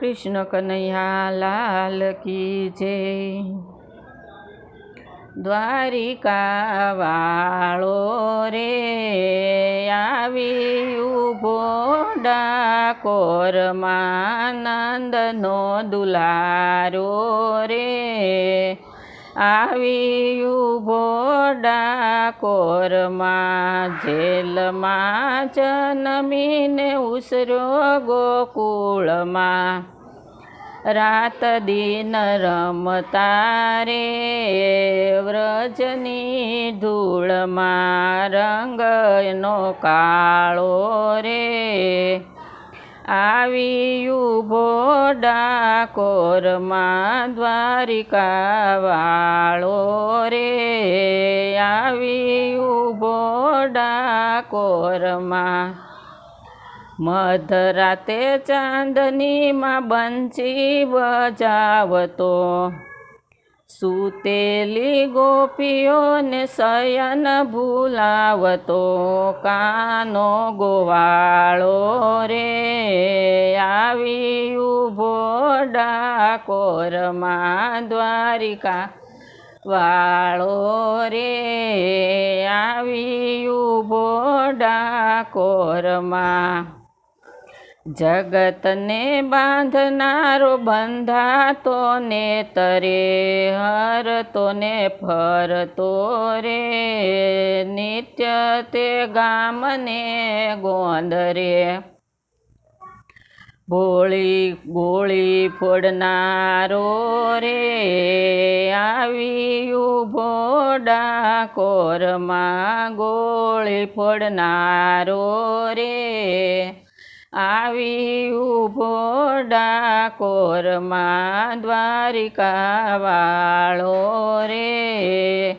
કૃષ્ણ કનૈયા લાલ કી જય. દ્વારિકા વાળો રે આવી ઊભો ડાકોરમાં નંદનો દુલારો રે. આવી ભોડા કોરમાં જેલમાં જન્મીને ઉસર્યો ગોકુળમાં. રાત દિન રમતા રે વ્રજની ધૂળમાં રંગનો કાળો રે. આવી ઊભો ડાકોરમાં દ્વારિકા રે. આવી ઊભો ડાકોરમાં મધરાતે ચાંદનીમાં બંચી બજાવતો. સૂતેલી ગોપીઓને શયન ભૂલાવતો કાનો ગોવાળો રે. આવી ઊભો ડાકોરમાં દ્વારિકા વાળો રે. આવી ઊભો ડાકોરમાં જગતને બાંધનારો બંધાતો ને તરે હરતો ને ફરતો રે. નિત્ય તે ગામને ગોંદરે ભોળી, ગોળી ફોડનારો રે. આવી ઊભો ડાકોરમાં ગોળી ફોડનારો રે. આવી ઊભો ડાકોરમાં દ્વારિકાવાળો રે.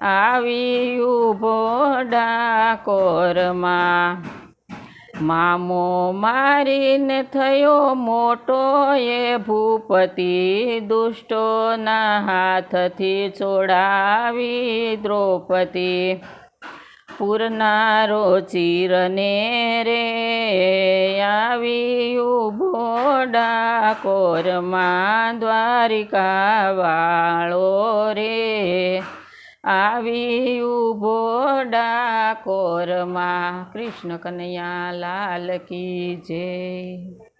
આવી ઊભો ડાકોરમાં મામો મારીને થયો મોટો એ ભૂપતિ દુષ્ટોના હાથથી છોડાવી દ્રૌપદી. પૂરનારો ચીરને રે આવી ડાકોરમાં દ્વારિકા વાળો રે. આવી ડાકોરમાં કૃષ્ણ કનૈયા લાલ કી જય.